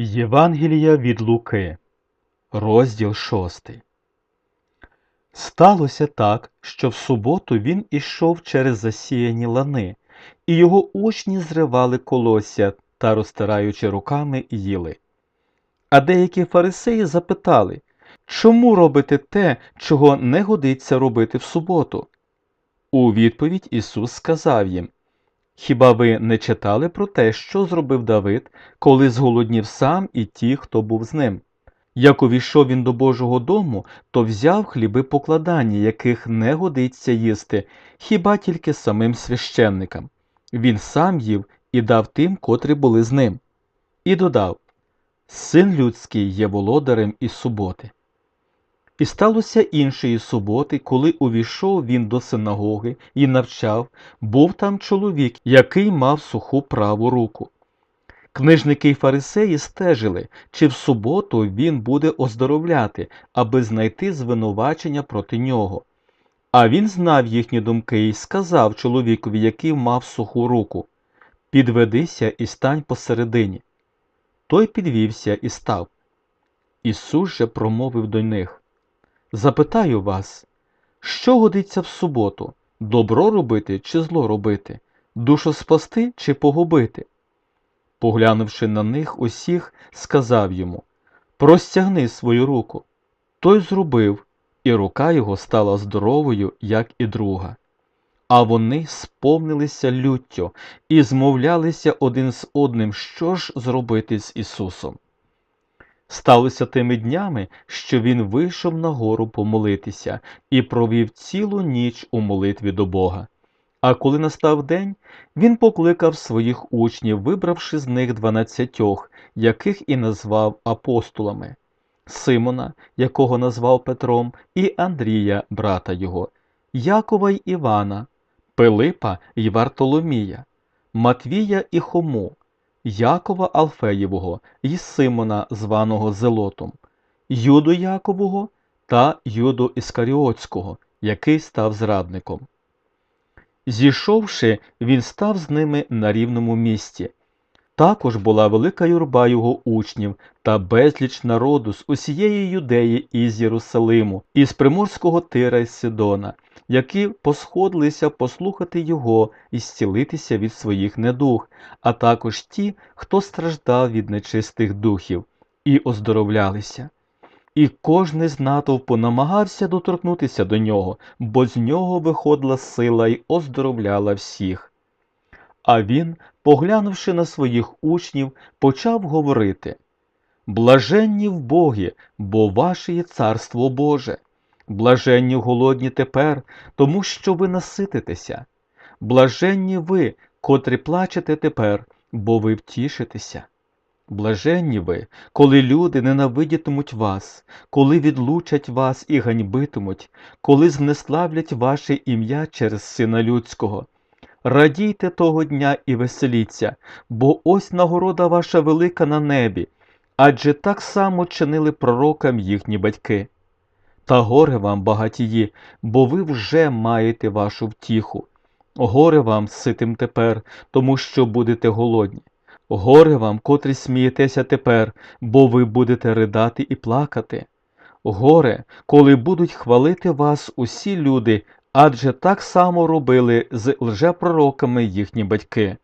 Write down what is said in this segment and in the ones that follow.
Євангелія від Луки, розділ шостий. Сталося так, що в суботу він ішов через засіяні лани, і його учні зривали колосся та, розтираючи руками, їли. А деякі фарисеї запитали, чому робите те, чого не годиться робити в суботу? У відповідь Ісус сказав їм, Хіба ви не читали про те, що зробив Давид, коли зголоднів сам і ті, хто був з ним? Як увійшов він до Божого дому, то взяв хліби покладання, яких не годиться їсти, хіба тільки самим священникам. Він сам їв і дав тим, котрі були з ним. І додав Син людський є володарем і суботи. І сталося іншої суботи, коли увійшов він до синагоги і навчав, був там чоловік, який мав суху праву руку. Книжники й фарисеї стежили, чи в суботу він буде оздоровляти, аби знайти звинувачення проти нього. А він знав їхні думки і сказав чоловікові, який мав суху руку Підведися і стань посередині. Той підвівся і став. Ісус же промовив до них Запитаю вас, що годиться в суботу добро робити чи зло робити, душу спасти чи погубити? Поглянувши на них усіх, сказав йому Простягни свою руку. Той зробив, і рука його стала здоровою, як і друга. А вони сповнилися люттю і змовлялися один з одним, що ж зробити з Ісусом. Сталося тими днями, що він вийшов на гору помолитися і провів цілу ніч у молитві до Бога. А коли настав день, він покликав своїх учнів, вибравши з них дванадцятьох, яких і назвав апостолами Симона, якого назвав Петром, і Андрія, брата його, Якова й Івана, Пилипа й Вартоломія, Матвія і Хому, Якова Алфеєвого й Симона, званого Зелотом, Юду Якового та Юду Іскаріотського, який став зрадником. Зійшовши, він став з ними на рівному місці. Також була велика юрба його учнів та безліч народу з усієї юдеї і з Єрусалиму, і з приморського тира й Сидона, які посходилися послухати його і зцілитися від своїх недуг, а також ті, хто страждав від нечистих духів, і оздоровлялися. І кожний з натовпу намагався доторкнутися до нього, бо з нього виходила сила й оздоровляла всіх. А він, поглянувши на своїх учнів, почав говорити Блаженні в Богі, бо ваше є царство Боже, блаженні голодні тепер, тому що ви насититеся, блаженні ви, котрі плачете тепер, бо ви втішитеся. Блаженні ви, коли люди ненавидітимуть вас, коли відлучать вас і ганьбитимуть, коли знеславлять ваше ім'я через Сина Людського. Радійте того дня і веселіться, бо ось нагорода ваша велика на небі, адже так само чинили пророкам їхні батьки. Та горе вам, багатії, бо ви вже маєте вашу втіху. Горе вам ситим тепер, тому що будете голодні. Горе вам, котрі смієтеся тепер, бо ви будете ридати і плакати. Горе, коли будуть хвалити вас усі люди, адже так само робили з лжепророками їхні батьки.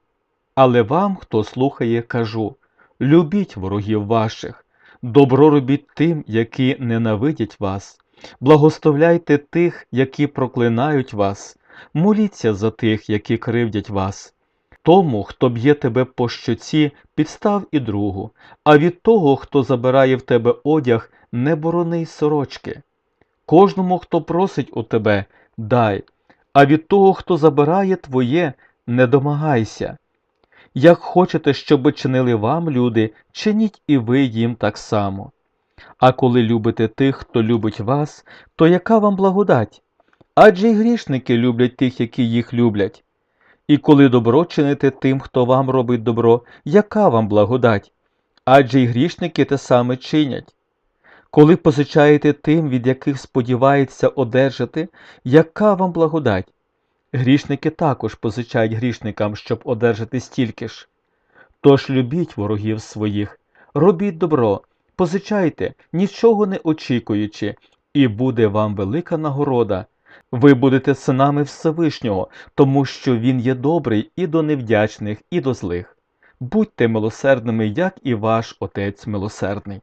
Але вам, хто слухає, кажу любіть ворогів ваших, добро робіть тим, які ненавидять вас, благословляйте тих, які проклинають вас, моліться за тих, які кривдять вас. Тому, хто б'є тебе по щоці, підстав і другу, а від того, хто забирає в тебе одяг, не борони й сорочки. Кожному, хто просить у тебе, дай, а від того, хто забирає твоє, не домагайся. Як хочете, щоби чинили вам люди, чиніть і ви їм так само. А коли любите тих, хто любить вас, то яка вам благодать? Адже й грішники люблять тих, які їх люблять. І коли добро чините тим, хто вам робить добро, яка вам благодать? Адже й грішники те саме чинять. Коли позичаєте тим, від яких сподівається одержати, яка вам благодать? Грішники також позичають грішникам, щоб одержати стільки ж. Тож любіть ворогів своїх, робіть добро, позичайте, нічого не очікуючи, і буде вам велика нагорода. Ви будете синами Всевишнього, тому що Він є добрий і до невдячних, і до злих. Будьте милосердними, як і ваш Отець милосердний.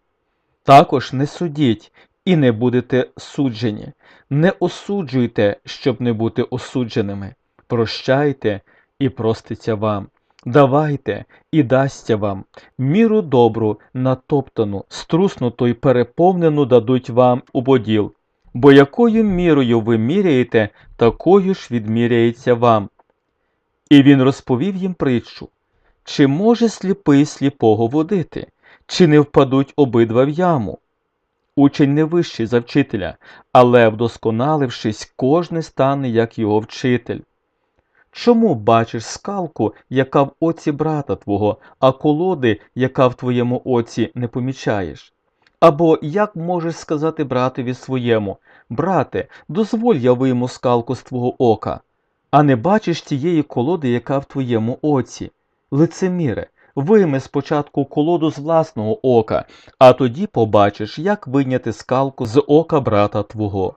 Також не судіть і не будете суджені, не осуджуйте, щоб не бути осудженими. Прощайте і проститься вам. Давайте і дасться вам міру добру, натоптану, струснуту й переповнену дадуть вам у поділ. Бо якою мірою ви міряєте, такою ж відміряється вам. І він розповів їм притчу чи може сліпий сліпого водити, чи не впадуть обидва в яму? Учень не вищий за вчителя, але, вдосконалившись, кожний стане як його вчитель. Чому бачиш скалку, яка в оці брата твого, а колоди, яка в твоєму оці, не помічаєш? Або як можеш сказати братові своєму, брате, дозволь я вийму скалку з твого ока, а не бачиш тієї колоди, яка в твоєму оці? Лицеміре, вийми спочатку колоду з власного ока, а тоді побачиш, як вийняти скалку з ока брата твого.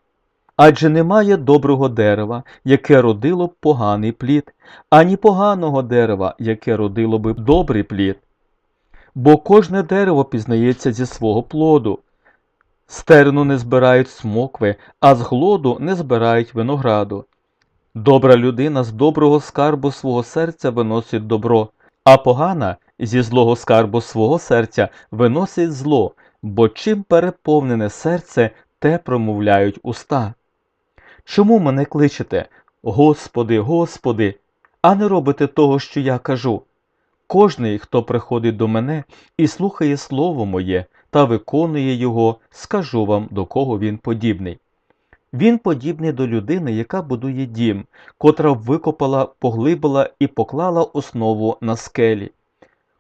Адже немає доброго дерева, яке родило б поганий плід, ані поганого дерева, яке родило б добрий плід. Бо кожне дерево пізнається зі свого плоду. З терну не збирають смокви, а з глоду не збирають винограду. Добра людина з доброго скарбу свого серця виносить добро, а погана зі злого скарбу свого серця виносить зло, бо чим переповнене серце, те промовляють уста. Чому мене кличете, Господи, Господи, а не робите того, що я кажу? Кожний, хто приходить до мене і слухає слово моє та виконує його, скажу вам, до кого він подібний. Він подібний до людини, яка будує дім, котра викопала, поглибила і поклала основу на скелі.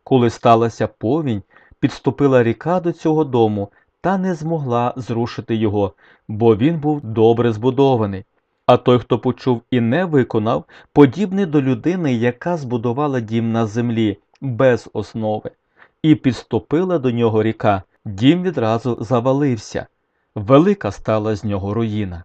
Коли сталася повінь, підступила ріка до цього дому та не змогла зрушити його, бо він був добре збудований. А той, хто почув і не виконав, подібний до людини, яка збудувала дім на землі без основи, і підступила до нього ріка, дім відразу завалився. Велика стала з нього руїна.